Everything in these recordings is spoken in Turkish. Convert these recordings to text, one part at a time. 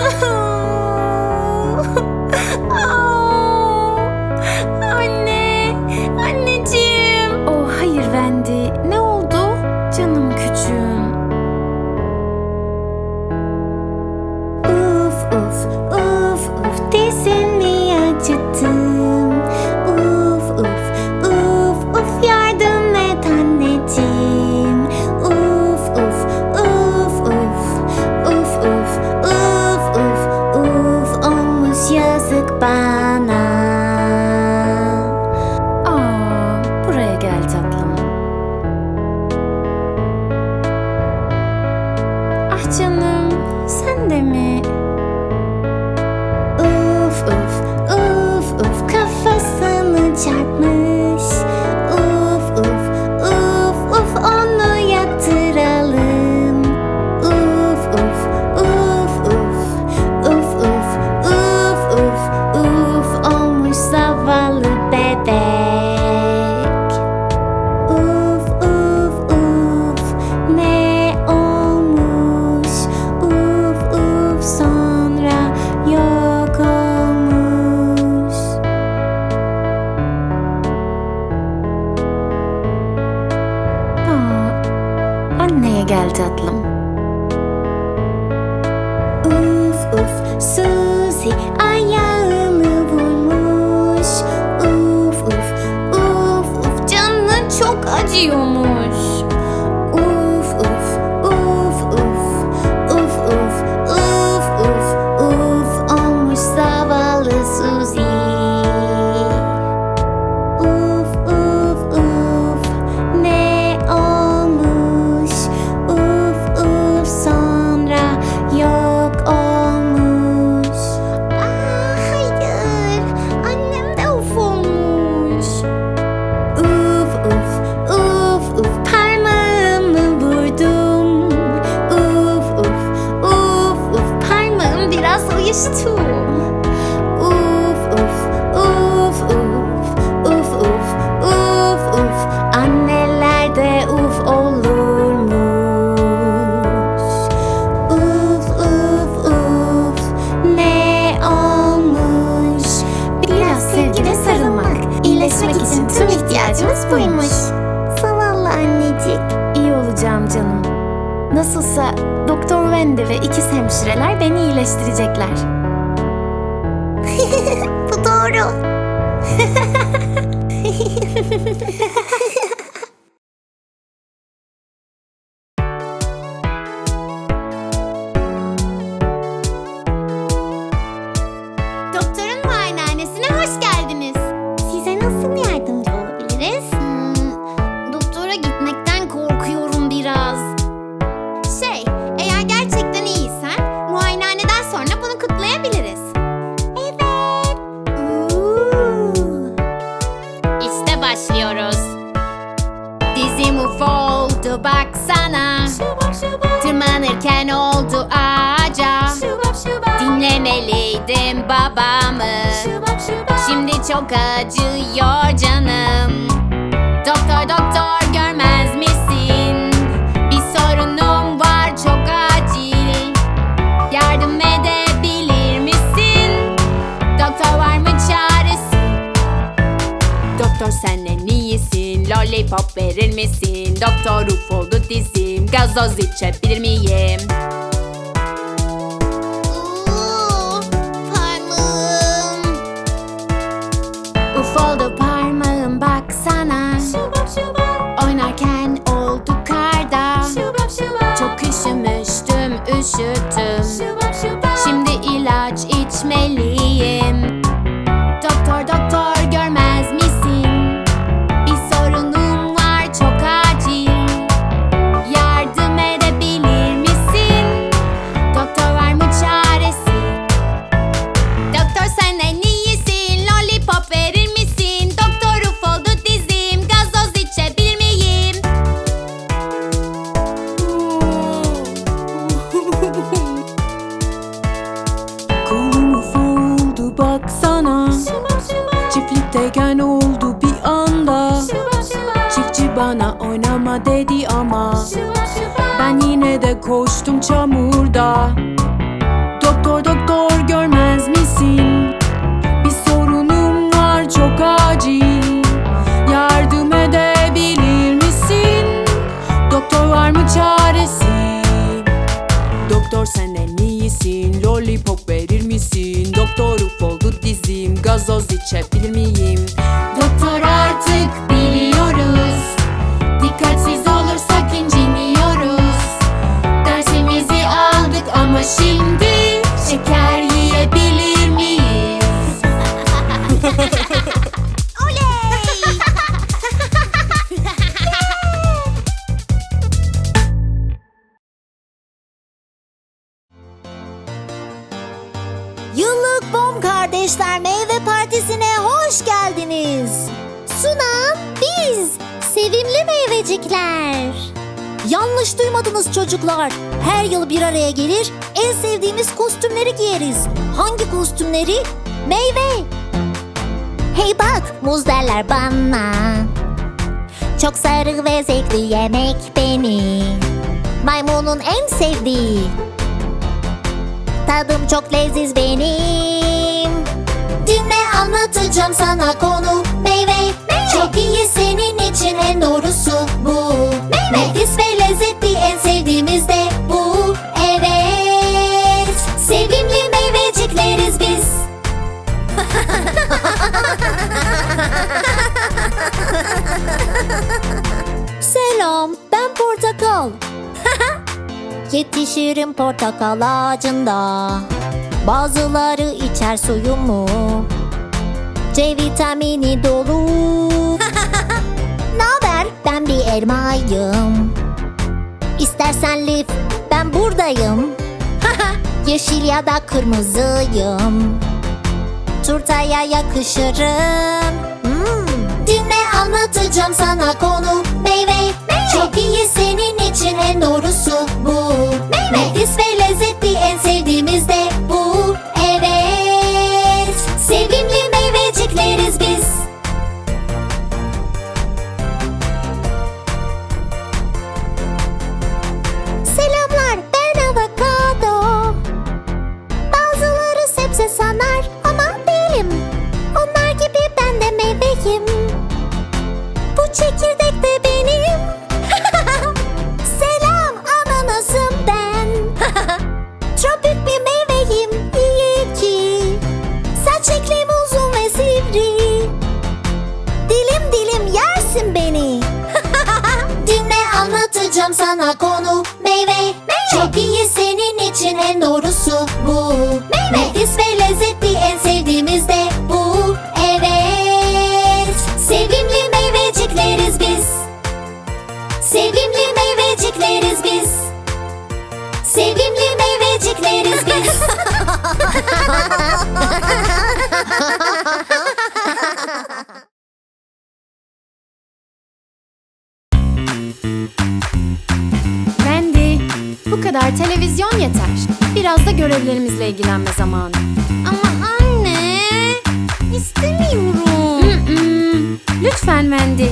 Oh. gel tatlım. Uf uf Suzy Bizim uf baksana. Tırmanırken oldu ağaca. Dinlemeliydim babamı. Şimdi çok acıyor canım Doktor doktor görmez misin? Bir sorunum var çok acil Yardım edebilir misin? Doktor var mı çaresi? Doktor sen Lollipop verir misin? Doktor uf oldu dizim. Gazoz içebilir miyim? Uuu, parmağım. Uf parmağım baksana. Oynarken oldu karda. Çok üşümüştüm üşüttüm. Şubap şubap. Şimdi ilaç içmeliyim. bana oynama dedi ama Ben yine de koştum çamurda Doktor doktor görmez misin? Bir sorunum var çok acil Yardım edebilir misin? Doktor var mı çaresi? Doktor sen en iyisin Lollipop verir misin? Doktor uf oldu dizim Gazoz içebilir miyim? Meyvecikler. Yanlış duymadınız çocuklar. Her yıl bir araya gelir, en sevdiğimiz kostümleri giyeriz. Hangi kostümleri? Meyve. Hey bak, muz derler bana. Çok sarı ve zevkli yemek beni. Maymunun en sevdiği. Tadım çok leziz benim Dinle anlatacağım sana konu Meyve, Yetişirim portakal ağacında. Bazıları içer suyumu. C vitamini dolu. Naber? Ben bir elmayım. İstersen lif ben buradayım. Yeşil ya da kırmızıyım. Turtaya yakışırım. Hmm. Dinle anlatacağım sana konu. Meyve, İyi senin için en doğrusu bu. Nefis ve anlatacağım sana görevlerimizle ilgilenme zamanı. Ama anne, istemiyorum. Lütfen Wendy.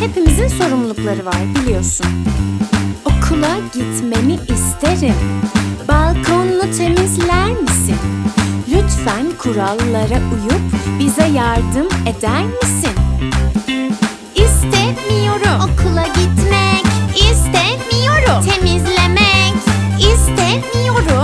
Hepimizin sorumlulukları var biliyorsun. Okula gitmeni isterim. Balkonunu temizler misin? Lütfen kurallara uyup bize yardım eder misin? İstemiyorum. Okula gitmek istemiyorum. Temizlemek istemiyorum.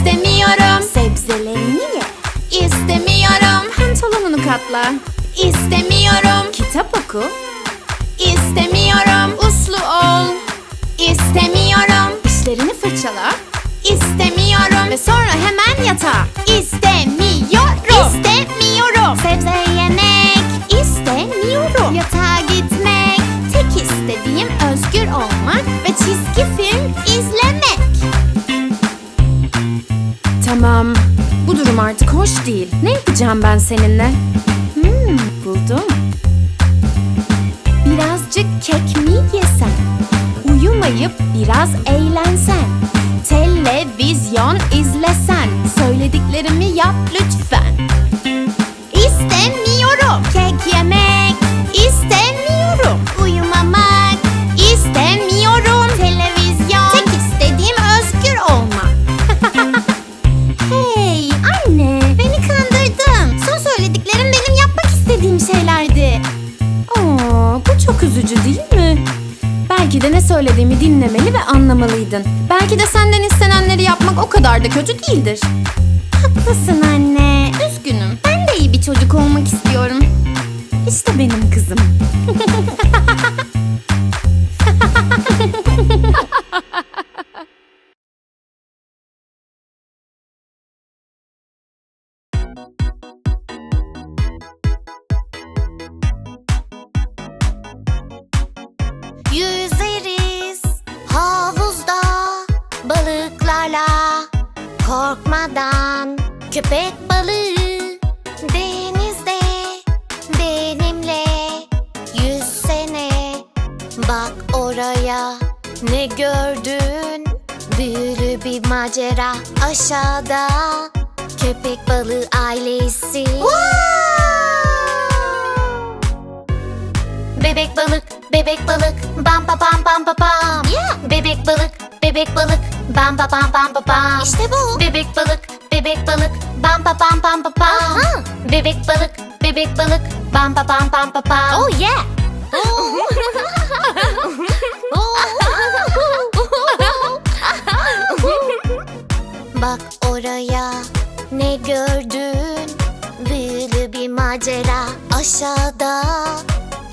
İstemiyorum. Sebzelerini ye. İstemiyorum. Pantolonunu katla. İstemiyorum. Kitap oku. İstemiyorum. Uslu ol. İstemiyorum. Dişlerini fırçala. İstemiyorum. Ve sonra hemen yatağa. İstemiyorum. İstemiyorum. Sebze yemek. İstemiyorum. Yatağa gitmek. Tek istediğim özgür olmak ve çizgi film izlemek. Tamam. Bu durum artık hoş değil. Ne yapacağım ben seninle? Hmm, buldum. Birazcık kek mi yesen? Uyumayıp biraz eğlensen? Televizyon izlesen? Söylediklerimi yap lütfen. İstemiyorum. Kek yemek söylediğimi dinlemeli ve anlamalıydın. Belki de senden istenenleri yapmak o kadar da kötü değildir. Haklısın anne. Üzgünüm. Ben de iyi bir çocuk olmak istiyorum. İşte benim kızım. köpek balığı denizde benimle yüzsene bak oraya ne gördün büyülü bir macera aşağıda köpek balığı ailesi Bebek balık, bebek balık, bam pa pam pam pa pam. Bebek balık, bebek balık, bam pa pam pam pa pam. İşte bu. Bebek balık, bebek balık, bam pa pam pam pa pam. Bebek balık, bebek balık, bam pa pam pam pa pam. Oh yeah. Bak oraya ne gördün? Büyülü bir macera aşağıda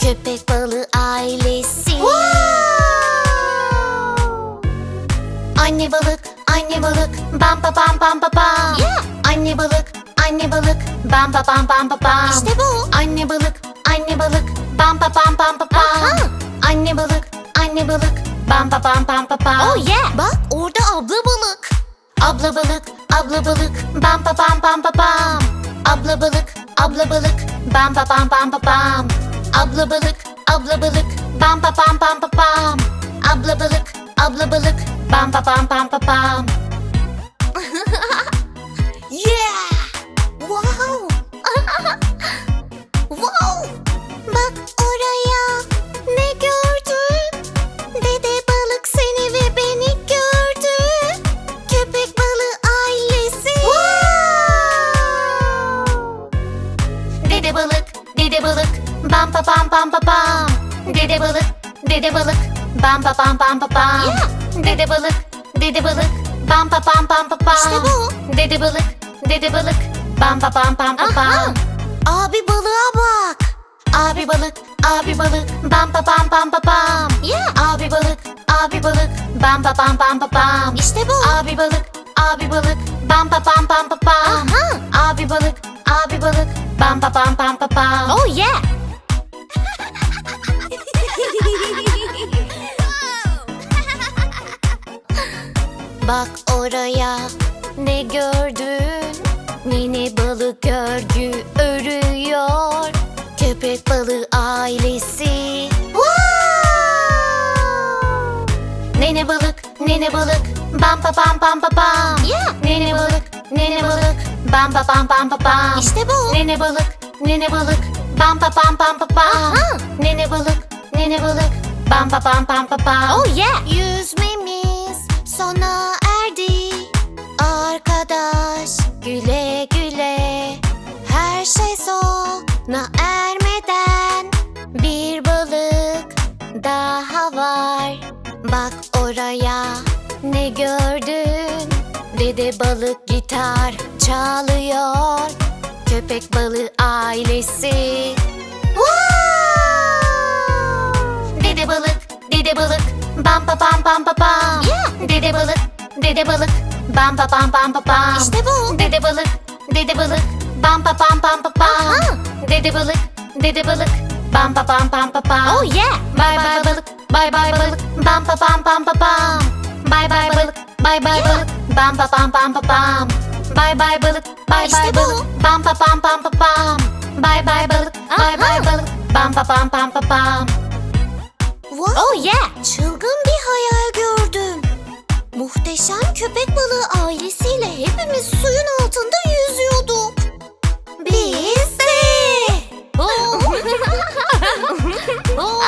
köpek balığı ailesi. Anne balık, anne balık, bam pa pam pam pa pam. Anne balık, anne balık, bam pa pam pam pa pam. İşte bu. Anne balık, anne balık, bam pa pam pam pa pam. Anne balık, anne balık, bam pa pam pam pa pam. Oh yeah. Bak orada abla balık. Abla balık, abla balık, bam pa pam pam pa pam. Abla balık, abla balık, bam pa pam pam pa pam. Abla balık, abla balık, bam pa pam pam pa pam. Bam pa pam pam pa pam. Dede balık, dede balık, bam pa pam pam pa pam. İşte bu. Dede balık, dede balık, bam pa pam pam pa pam. Abi balığa bak. Abi balık, abi balık, bam pa pam pam pa pam. Abi balık, abi balık, bam pa pam pam pa pam. İşte bu. Abi balık, abi balık, bam pa pam pam pa pam. Abi balık, abi balık, bam pa pam pam pa pam. Oh yeah. Bak oraya ne gördün? Nene balık örgü örüyor. Köpek balığı ailesi. Nene balık, nene balık, bam pa pam pam pa pam. Nene balık, nene balık, bam pa pam pam pa pam. İşte bu. Nene balık, nene balık, bam pa pam pam pa pam. Nene balık, nene balık, bam pa pam pam pa pam. Oh yeah. Yüzmemiz sona erdi. Arkadaş güle güle. Her şey sona ermeden bir balık daha var. Bak oraya ne gördün? Dede balık gitar çalıyor. Köpek balığı ailesi. Dede balık, dede balık, bam pa pam pam pa pam. Dede balık, dede balık, Bam pa pam pam pa pam. İşte bu. Dede balık, dede balık. Bam pa pam pam pa pam. Dede balık, dede balık. Bam pa pam pam pa pam. Oh yeah. Bye bye balık, bye bye balık. Bam pa pam pam pa pam. Bye bye balık, bye bye balık. Bam pa pam pam pa pam. Bye bye balık, bye İşte bye bu. balık. Bam pa pam pam pa pam. Bye bye balık, bye bye Aha. balık. Bam pa pam pam pa pam. Wow. Oh yeah. Çılgın bir hayal gördüm. Muhteşem köpek balığı ailesiyle hepimiz suyun altında yüzüyorduk. Biz de. Oh. oh.